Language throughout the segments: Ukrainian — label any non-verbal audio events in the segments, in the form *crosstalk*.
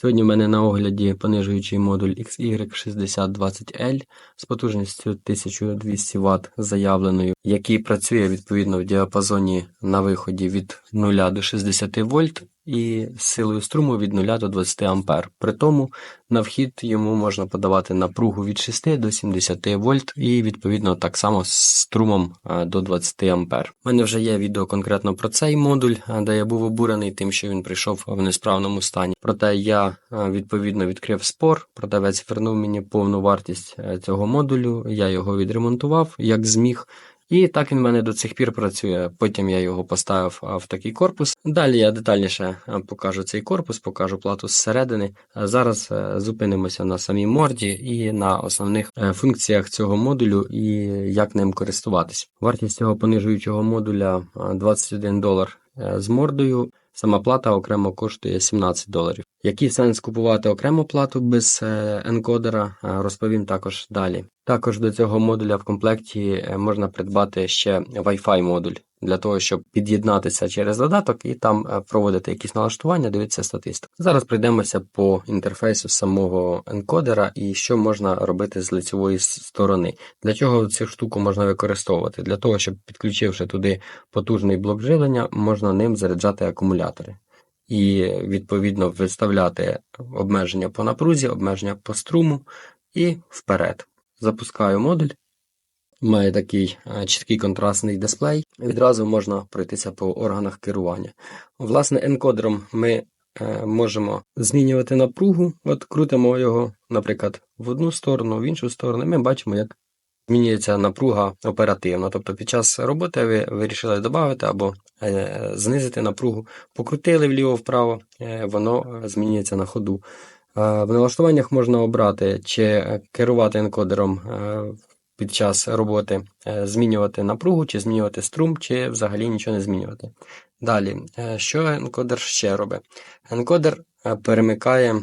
Сьогодні в мене на огляді понижуючий модуль XY6020L з потужністю 1200 Вт заявленою, який працює відповідно в діапазоні на виході від 0 до 60 вольт і силою струму від 0 до 20 А. При тому на вхід йому можна подавати напругу від 6 до 70 вольт і відповідно так само з струмом е, до 20 А. У мене вже є відео конкретно про цей модуль, е, де я був обурений тим, що він прийшов в несправному стані. Проте я е, відповідно відкрив спор, продавець вернув мені повну вартість цього модулю, я його відремонтував як зміг. І так він в мене до цих пір працює. Потім я його поставив в такий корпус. Далі я детальніше покажу цей корпус, покажу плату зсередини. Зараз е, зупинимося на самій морді і на основних е, функціях цього модулю і як ним користуватись. Вартість цього понижуючого модуля 21 долар е, з мордою. Сама плата окремо коштує 17 доларів. Який сенс купувати окрему плату без е, енкодера, е, розповім також далі. Також до цього модуля в комплекті е, можна придбати ще Wi-Fi модуль для того, щоб під'єднатися через додаток і там проводити якісь налаштування, дивитися статистику. Зараз пройдемося по інтерфейсу самого енкодера і що можна робити з лицевої сторони. Для чого цю штуку можна використовувати? Для того, щоб підключивши туди потужний блок живлення, можна ним заряджати акумулятори. І відповідно виставляти обмеження по напрузі, обмеження по струму і вперед. Запускаю модуль. Має такий е, чіткий контрастний дисплей. Відразу можна пройтися по органах керування. Власне, енкодером ми е, можемо змінювати напругу. От крутимо його, наприклад, в одну сторону, в іншу сторону. Ми бачимо, як змінюється напруга оперативно. Тобто під час роботи ви вирішили додати або е, знизити напругу, покрутили вліво-вправо, е, воно е, змінюється на ходу. В налаштуваннях можна обрати, чи керувати енкодером під час роботи, змінювати напругу, чи змінювати струм, чи взагалі нічого не змінювати. Далі, що енкодер ще робить? Енкодер перемикає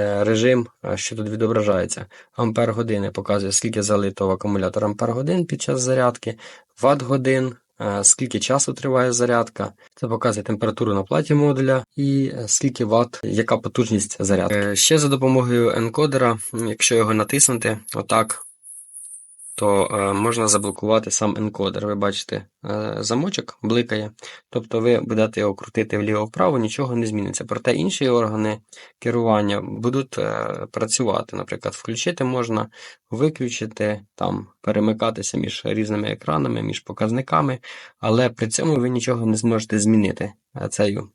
режим, е, що тут відображається. Ампер години показує, скільки залито в акумулятор ампер годин під час зарядки, ватт годин, е, скільки часу триває зарядка. Це показує температуру на платі модуля і е, скільки ватт, яка потужність зарядки. Е, Ще за допомогою енкодера, якщо його натиснути, отак. То е, можна заблокувати сам енкодер. Ви бачите, е, замочок бликає. Тобто ви будете його крутити вліво-вправо, нічого не зміниться. Проте інші органи керування будуть е, працювати. Наприклад, включити можна, виключити, там, перемикатися між різними екранами, між показниками, але при цьому ви нічого не зможете змінити цією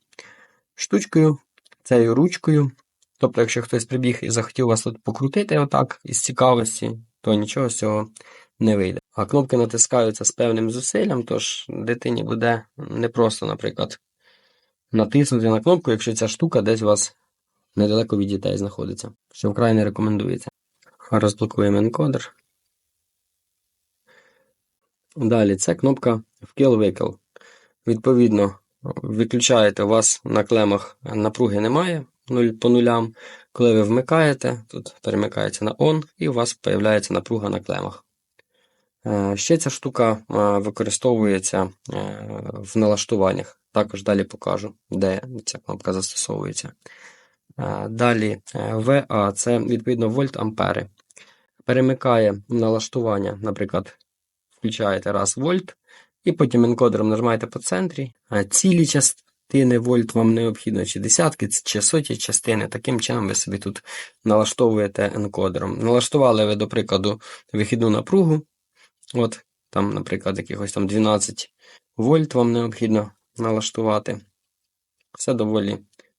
штучкою, цією ручкою. Тобто, якщо хтось прибіг і захотів вас тут покрутити отак із цікавості, то нічого з цього не вийде. А кнопки натискаються з певним зусиллям, тож дитині буде непросто, наприклад, натиснути на кнопку, якщо ця штука десь у вас недалеко від дітей знаходиться, що вкрай не рекомендується. Розблокуємо енкодер. Далі це кнопка вкил-викил. Відповідно, виключаєте, у вас на клемах напруги немає нуль по нулям. Коли ви вмикаєте, тут перемикається на ON, і у вас з'являється напруга на клемах. Е, Ще ця штука е, використовується е, в налаштуваннях. Також далі покажу, де ця кнопка застосовується. Далі VA це відповідно вольт ампери. Перемикає налаштування, наприклад, включаєте раз вольт, і потім енкодером нажимаєте по центрі. Цілі частини вольт вам необхідно, чи десятки, чи соті частини. Таким чином ви собі тут налаштовуєте енкодером. Налаштували ви, до прикладу, вихідну напругу. От, там, наприклад, якихось там 12 вольт вам необхідно налаштувати. Все доволі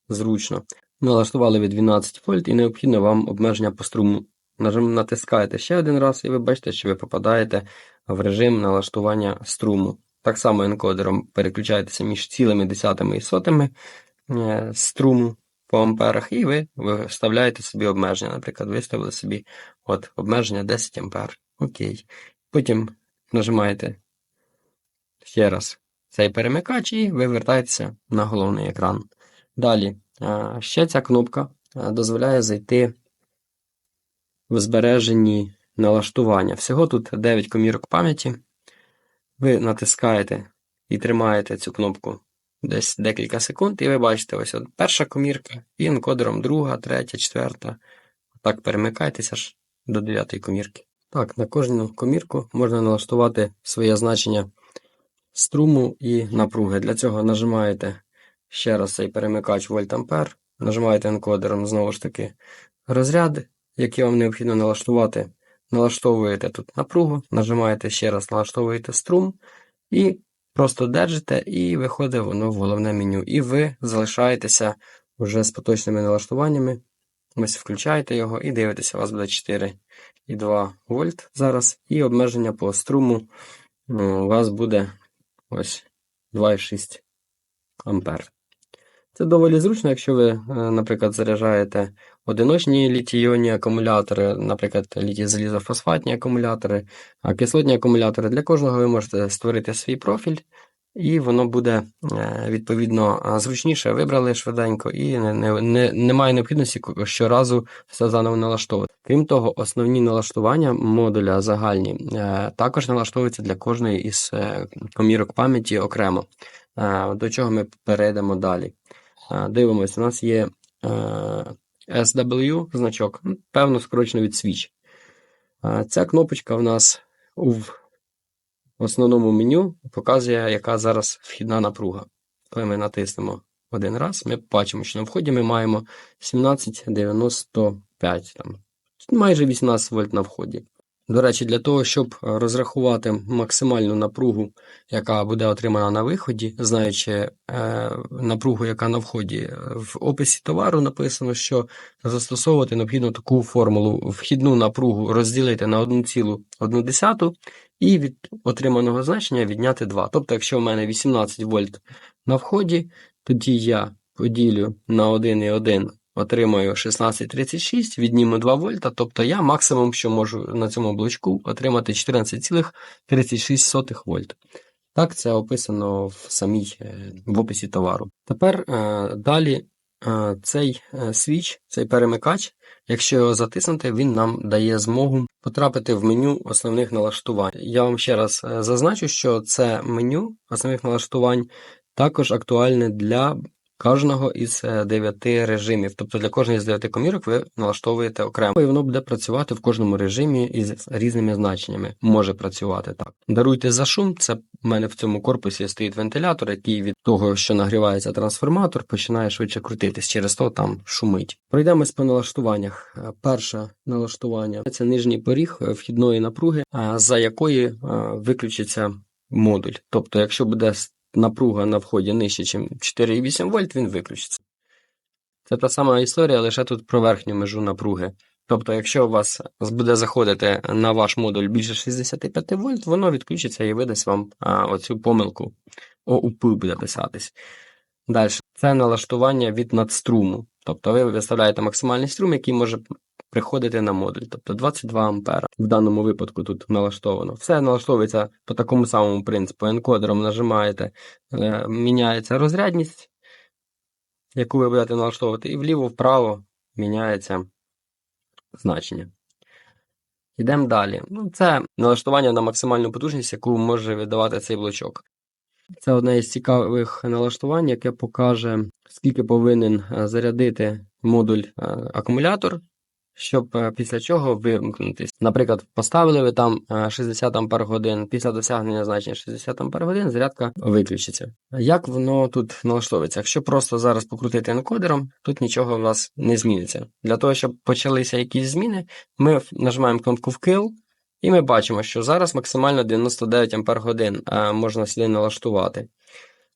зручно. Налаштували ви 12 вольт і необхідно вам обмеження по струму. Натискаєте ще один раз, і ви бачите, що ви попадаєте в режим налаштування струму. Так само енкодером переключаєтеся між цілими десятими і сотими е, струму по амперах, і ви виставляєте собі обмеження. Наприклад, виставили собі от, обмеження 10 ампер. Окей. Потім нажимаєте ще раз цей перемикач, і ви вертаєтеся на головний екран. Далі, е, ще ця кнопка е, дозволяє зайти в збережені налаштування. Всього тут 9 комірок пам'яті. Ви натискаєте і тримаєте цю кнопку десь декілька секунд, і ви бачите, ось от перша комірка, і енкодером друга, третя, четверта. Так перемикайтеся аж до дев'ятої комірки. Так, на кожну комірку можна налаштувати своє значення струму і напруги. Для цього нажимаєте ще раз цей перемикач вольт-ампер, нажимаєте енкодером знову ж таки розряди, які вам необхідно налаштувати. Налаштовуєте тут напругу, нажимаєте ще раз, налаштовуєте струм і просто держите, і виходить воно в головне меню. І ви залишаєтеся вже з поточними налаштуваннями. Ось включаєте його і дивитеся, у вас буде 4,2 вольт зараз, і обмеження по струму у вас буде ось 2,6 ампер. Це доволі зручно, якщо ви, е, наприклад, заряджаєте одиночні літій-іонні акумулятори, наприклад, літій-залізофосфатні акумулятори, а кислотні акумулятори. Для кожного ви можете створити свій профіль, і воно буде е, відповідно зручніше. Вибрали швиденько і не, не, немає необхідності щоразу все заново налаштовувати. Крім того, основні налаштування модуля загальні е, також налаштовуються для кожної із комірок пам'яті окремо. До чого ми перейдемо далі. Дивимось, у нас є SW значок, певно, скорочено від Switch. Ця кнопочка в нас у основному меню показує, яка зараз вхідна напруга. Коли ми натиснемо один раз, ми бачимо, що на вході ми маємо 1795, там, майже 18 вольт на вході. До речі, для того, щоб розрахувати максимальну напругу, яка буде отримана на виході, знаючи е, напругу, яка на вході, в описі товару написано, що застосовувати необхідно таку формулу вхідну напругу розділити на 1,1 і від отриманого значення відняти 2. Тобто, якщо в мене 18 вольт на вході, тоді я поділю на 1,1 отримаю 16,36, відніму 2 вольта, тобто я максимум, що можу на цьому блочку отримати 14,36 вольт. Так, це описано в самій е, в описі товару. Тепер е, далі е, цей свіч, цей перемикач, якщо його затиснути, він нам дає змогу потрапити в меню основних налаштувань. Я вам ще раз зазначу, що це меню основних налаштувань також актуальне для кожного із е, дев'яти режимів. Тобто для кожної з дев'яти комірок ви налаштовуєте окремо, і воно буде працювати в кожному режимі із різними значеннями. Може працювати так. Даруйте за шум. Це в мене в цьому корпусі стоїть вентилятор, який від того, що нагрівається трансформатор, починає швидше крутитись. Через то там шумить. Пройдемось по налаштуваннях. Е, перше налаштування це нижній поріг е, вхідної напруги, за якої виключиться модуль.Тобто, якщо буде напруга на вході нижче, ніж 4,8 вольт, він виключиться. Це та сама історія, лише тут про верхню межу напруги. Тобто, якщо у вас буде заходити на ваш модуль більше 65 вольт, воно відключиться і видасть вам а, оцю помилку. ОУП буде писатись. Далі, це налаштування від надструму. Тобто ви виставляєте максимальний струм, який може приходити на модуль, тобто 22 А в даному випадку тут налаштовано. Все налаштовується по такому самому принципу. Енкодером нажимаєте, е, міняється розрядність, яку ви будете налаштовувати, і вліво-вправо міняється значення. Йдемо далі. Ну, Це налаштування на максимальну потужність, яку може видавати цей блочок. Це одне із цікавих налаштувань, яке покаже, скільки повинен е, зарядити модуль е, акумулятор щоб е, після чого вимкнутись. Наприклад, поставили ви там 60 е, Ампер годин, після досягнення значення 60 Ампер годин зарядка виключиться. Як воно тут налаштовується? Якщо просто зараз покрутити енкодером, тут нічого у вас не зміниться. Для того, щоб почалися якісь зміни, ми нажимаємо кнопку вкил. І ми бачимо, що зараз максимально 99 Ампер годин е, можна сюди налаштувати.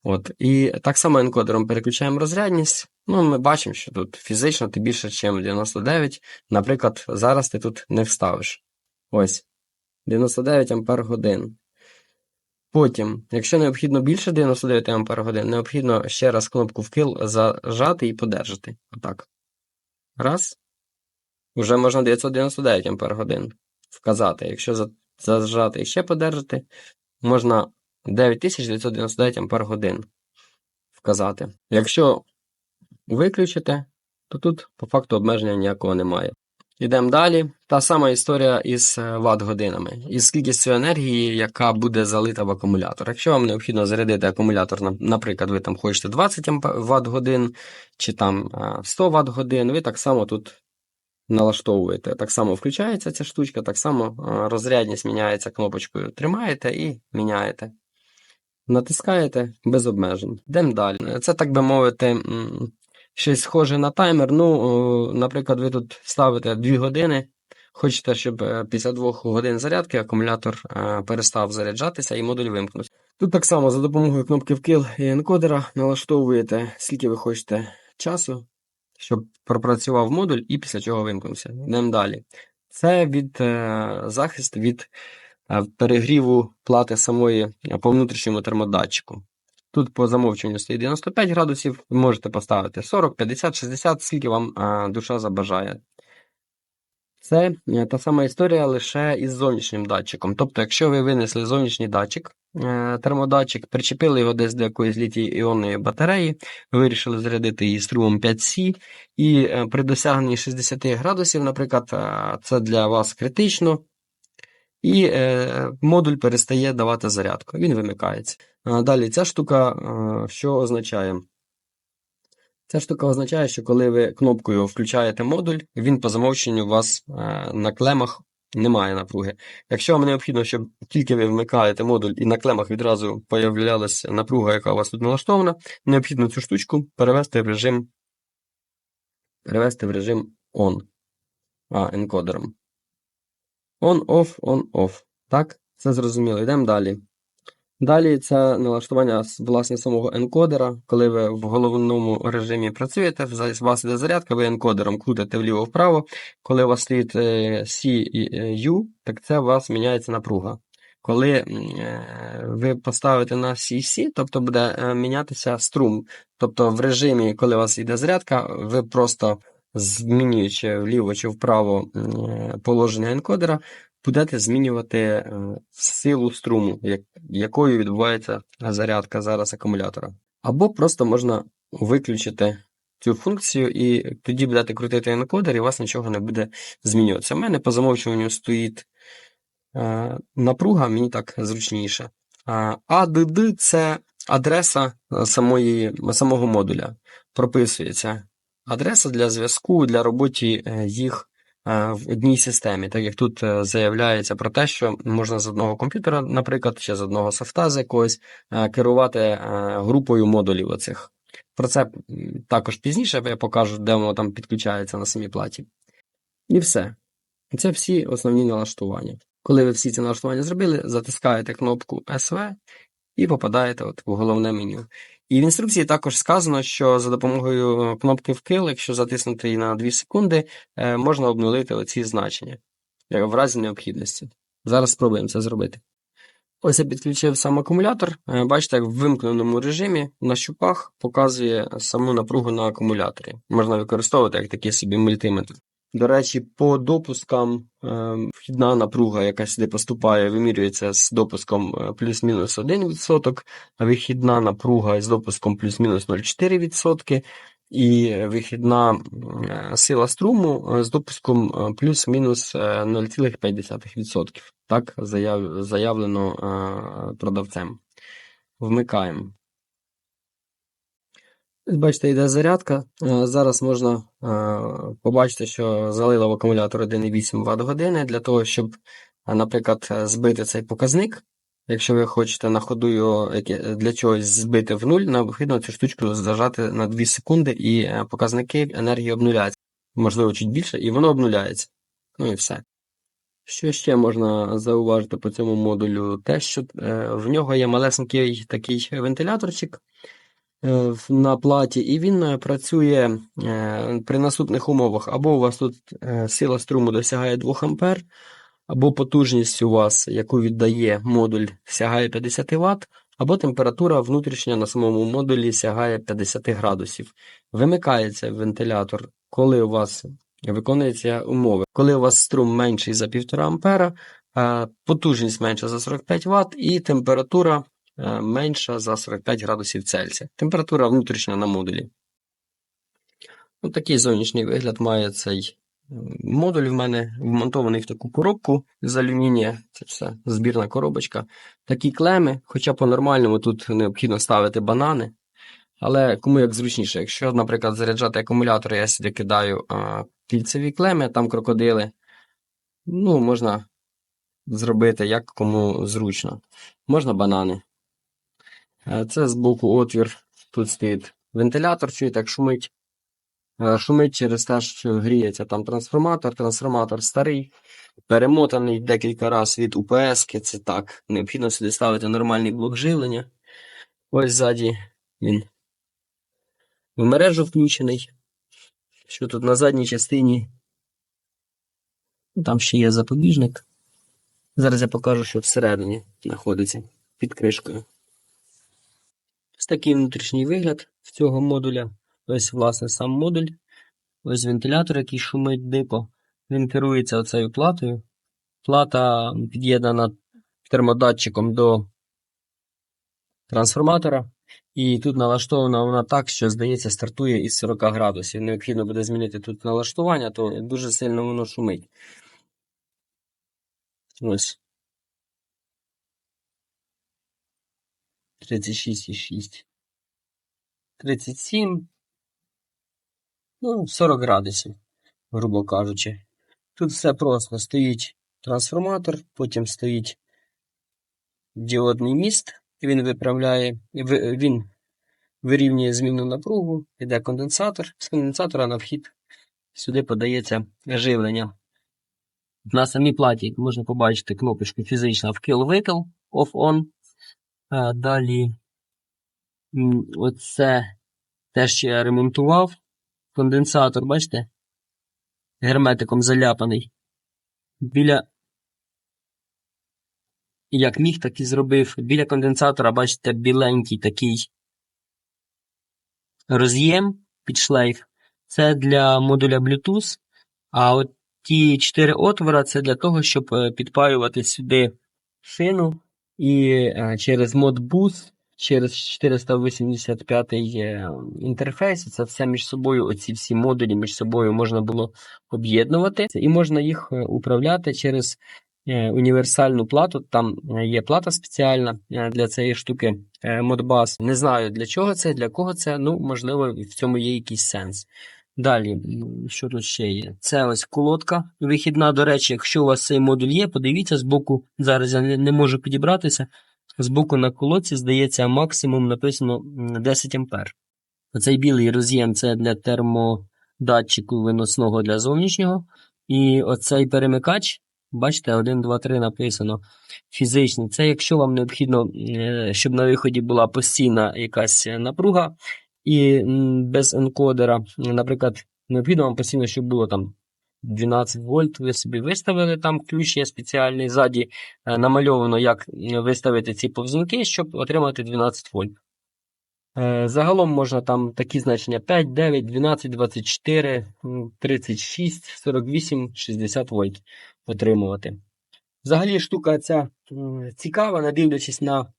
От. І так само енкодером переключаємо розрядність. Ну, Ми бачимо, що тут фізично ти більше, ніж 99. Наприклад, зараз ти тут не вставиш. Ось. 99 Ампер годин. Потім, якщо необхідно більше 99 Ампер годин, необхідно ще раз кнопку вкил зажати і подержати. Отак. Раз. Уже можна 999 Ампер годин вказати. Якщо зажати і ще подержати, можна 9999 Ампер годин вказати. Якщо виключите, то тут по факту обмеження ніякого немає. Йдемо далі. Та сама історія із е, ватт-годинами. Із кількістю енергії, яка буде залита в акумулятор. Якщо вам необхідно зарядити акумулятор, наприклад, ви там хочете 20 ватт-годин чи там е, 100 ватт-годин, ви так само тут налаштовуєте. Так само включається ця штучка, так само е, розрядність міняється кнопочкою. Тримаєте і міняєте. Натискаєте без обмежень. Йдемо далі. Це, так би мовити, щось схоже на таймер. Ну, наприклад, ви тут ставите 2 години. Хочете, щоб е, після 2 годин зарядки акумулятор е, перестав заряджатися і модуль вимкнувся. Тут так само за допомогою кнопки вкил і енкодера налаштовуєте, скільки ви хочете часу, щоб пропрацював модуль і після чого вимкнувся. Йдемо далі. Це від е, захист від перегріву плати самої е, по внутрішньому термодатчику. Тут по замовчуванню стоїть 95 градусів, ви можете поставити 40, 50, 60, скільки вам е, душа забажає. Це е, та сама історія лише із зовнішнім датчиком. Тобто, якщо ви винесли зовнішній датчик, е, термодатчик, причепили його десь до якоїсь літій-іонної батареї, вирішили зарядити її струмом 5С, і е, при досягненні 60 градусів, наприклад, е, це для вас критично, і е, модуль перестає давати зарядку, він вимикається. Далі ця штука, що означає? Ця штука означає, що коли ви кнопкою включаєте модуль, він по замовченню у вас е, на клемах немає напруги. Якщо вам необхідно, щоб тільки ви вмикаєте модуль і на клемах відразу появлялася напруга, яка у вас тут налаштована, необхідно цю штучку перевести в режим перевести в режим on а, енкодером. On-off, on-off. Так, це зрозуміло. Йдемо далі. Далі це налаштування власне самого енкодера. Коли ви в головному режимі працюєте, у вас іде зарядка, ви енкодером крутите вліво-вправо. Коли у вас стоїть е, C і е, U, так це у вас міняється напруга. Коли е, ви поставите на CC, тобто буде мінятися струм. Тобто в режимі, коли у вас йде зарядка, ви просто змінюючи вліво чи вправо е, положення енкодера, будете змінювати е, силу струму, якою відбувається зарядка зараз акумулятора. Або просто можна виключити цю функцію, і тоді будете крутити енкодер, і у вас нічого не буде змінюватися. У мене по замовчуванню стоїть е, напруга, мені так зручніше. А ADD – це адреса самої, самого модуля. Прописується адреса для зв'язку, для роботи е, їх е, в одній системі, так як тут е, заявляється про те, що можна з одного комп'ютера, наприклад, чи з одного софта з якогось керувати групою модулів оцих. Про це також пізніше я покажу, де воно там підключається на самій платі. І все. Це всі основні налаштування. Коли ви всі ці налаштування зробили, затискаєте кнопку SV і попадаєте от в головне меню. І в інструкції також сказано, що за допомогою кнопки вкил, якщо затиснути її на 2 секунди, е, можна обнулити оці значення як в разі необхідності. Зараз спробуємо це зробити. Ось я підключив сам акумулятор. Е, Бачите, як в вимкненому режимі на щупах показує саму напругу на акумуляторі. Можна використовувати як такий собі мультиметр. До речі, по допускам е, вхідна напруга, яка сюди поступає, вимірюється з допуском е, плюс-мінус 1%, а вихідна напруга з допуском плюс-мінус 0,4%, і вихідна е, сила струму з допуском плюс-мінус е, 0,5%. Так заявлено продавцем. Вмикаємо. Бачите, йде зарядка. Е, Зараз можна е, побачити, що залила в акумулятор 1,8 Вт години для того, щоб, е, наприклад, збити цей показник. Якщо ви хочете на ходу його для чогось збити в нуль, необхідно цю штучку зажати на 2 секунди, і показники енергії обнуляються. Можливо, чуть більше, і воно обнуляється. Ну і все. Що ще можна зауважити по цьому модулю? Те, що в нього є малесенький такий вентиляторчик на платі, і він е, працює е, при наступних умовах. Або у вас тут е, сила струму досягає 2 А, або потужність у вас, яку віддає модуль, сягає 50 Вт, або температура внутрішня на самому модулі сягає 50 градусів. Вимикається вентилятор, коли у вас виконуються умови. Коли у вас струм менший за 1,5 ампера, е, потужність менша за 45 Вт і температура е, менша за 45 градусів Цельсія. Температура внутрішня на модулі. Ось такий зовнішній вигляд має цей Модуль в мене вмонтований в таку коробку з алюмінія. Це все збірна коробочка. Такі клеми, хоча по-нормальному тут необхідно ставити банани. Але кому як зручніше. Якщо, наприклад, заряджати акумулятор, я сюди кидаю а, кільцеві клеми, там крокодили. Ну, можна зробити як кому зручно. Можна банани. Е, Це з боку отвір. Тут стоїть вентилятор, чуєте, як шумить. Е, Шумить через те, що гріється там трансформатор. Трансформатор старий, перемотаний декілька разів від УПС. Це так. Необхідно сюди ставити нормальний блок живлення. Ось ззаді він в мережу включений. Що тут на задній частині? Там ще є запобіжник. Зараз я покажу, що всередині знаходиться під кришкою. Ось такий внутрішній вигляд в цього модуля. Ось, власне, сам модуль. Ось вентилятор, який шумить дико. Він керується оцею платою. Плата під'єднана термодатчиком до трансформатора. І тут налаштована вона так, що, здається, стартує із 40 градусів. Необхідно буде змінити тут налаштування, то дуже сильно воно шумить. Ось. 36,6. 37. Ну, 40 градусів, грубо кажучи. Тут все просто. Стоїть трансформатор, потім стоїть діодний міст, він виправляє, він вирівнює змінну напругу, йде конденсатор. З конденсатора на вхід сюди подається живлення. На самій платі можна побачити кнопочку фізична вкил-викил, off-on. А Далі оце те, що я ремонтував. Конденсатор, бачите? Герметиком заляпаний. Біля. Як міг, так і зробив. Біля конденсатора, бачите, біленький такий роз'єм під шлейф. Це для модуля Bluetooth. А от ті чотири отвора це для того, щоб е, підпаювати сюди шину і через Modbus, через 485 е, інтерфейс, це все між собою, оці всі модулі між собою можна було об'єднувати, і можна їх е, управляти через е, універсальну плату. Там є плата спеціальна для цієї штуки Modbus. Не знаю для чого це, для кого це. Ну, можливо, в цьому є якийсь сенс. Далі, що тут ще є? Це ось колодка вихідна. До речі, якщо у вас цей модуль є, подивіться з боку. Зараз я не, можу підібратися. З боку на колодці, здається, максимум написано 10 ампер. Оцей білий роз'єм це для термодатчику виносного для зовнішнього. І оцей перемикач, бачите, 1, 2, 3 написано фізичний. Це якщо вам необхідно, е, щоб на виході була постійна якась напруга, і без енкодера, наприклад, необхідно вам постійно, щоб було там 12 вольт, ви собі виставили там ключ є спеціальний ззаді е, намальовано, як е, виставити ці повзунки, щоб отримати 12 вольт. Е, Загалом можна там такі значення 5, 9, 12, 24, 36, 48, 60 вольт отримувати. Взагалі штука ця цікава, не дивлячись на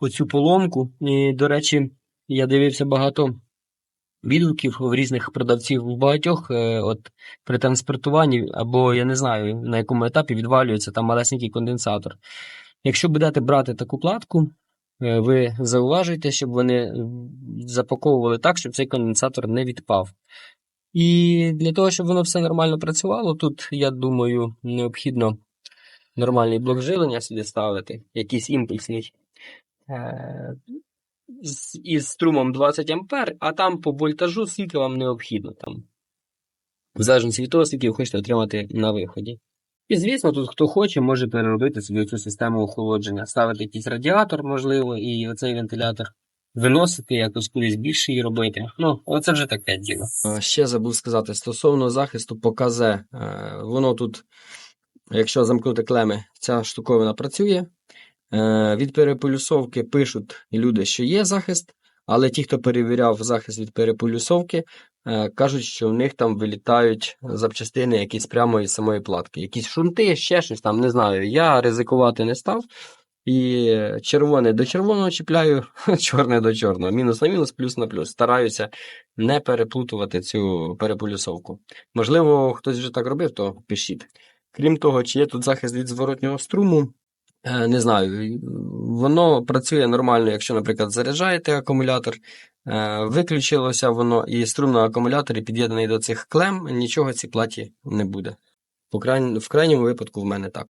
оцю поломку. І, до речі, я дивився багато відгуків в різних продавців в багатьох, е, от при транспортуванні, або я не знаю на якому етапі відвалюється там малесенький конденсатор. Якщо будете брати таку платку, е, ви зауважуєте, щоб вони запаковували так, щоб цей конденсатор не відпав. І для того, щоб воно все нормально працювало, тут, я думаю, необхідно нормальний блок живлення сюди ставити, якийсь імпульсний. З- із струмом 20 ампер, а там по вольтажу скільки вам необхідно. Там, в залежності від того, скільки ви хочете отримати на виході. І, звісно, тут хто хоче, може переробити собі цю систему охолодження, ставити якийсь радіатор, можливо, і оцей вентилятор виносити, якось кудись більше її робити. Ну, оце вже таке діло. Ще забув сказати, стосовно захисту по КЗ, е, воно тут, якщо замкнути клеми, ця штуковина працює. Е, Від переполюсовки пишуть люди, що є захист, але ті, хто перевіряв захист від переполюсовки, е, кажуть, що в них там вилітають запчастини якісь прямо із самої платки. Якісь шунти, ще щось там, не знаю. Я ризикувати не став. І червоне до червоного чіпляю, *laughs* чорне до чорного. Мінус на мінус, плюс на плюс. Стараюся не переплутувати цю переполюсовку. Можливо, хтось вже так робив, то пишіть. Крім того, чи є тут захист від зворотнього струму, не знаю. Воно працює нормально, якщо, наприклад, заряджаєте акумулятор, е, виключилося воно, і струм на акумуляторі під'єднаний до цих клем, нічого цій платі не буде. В крайньому випадку в мене так.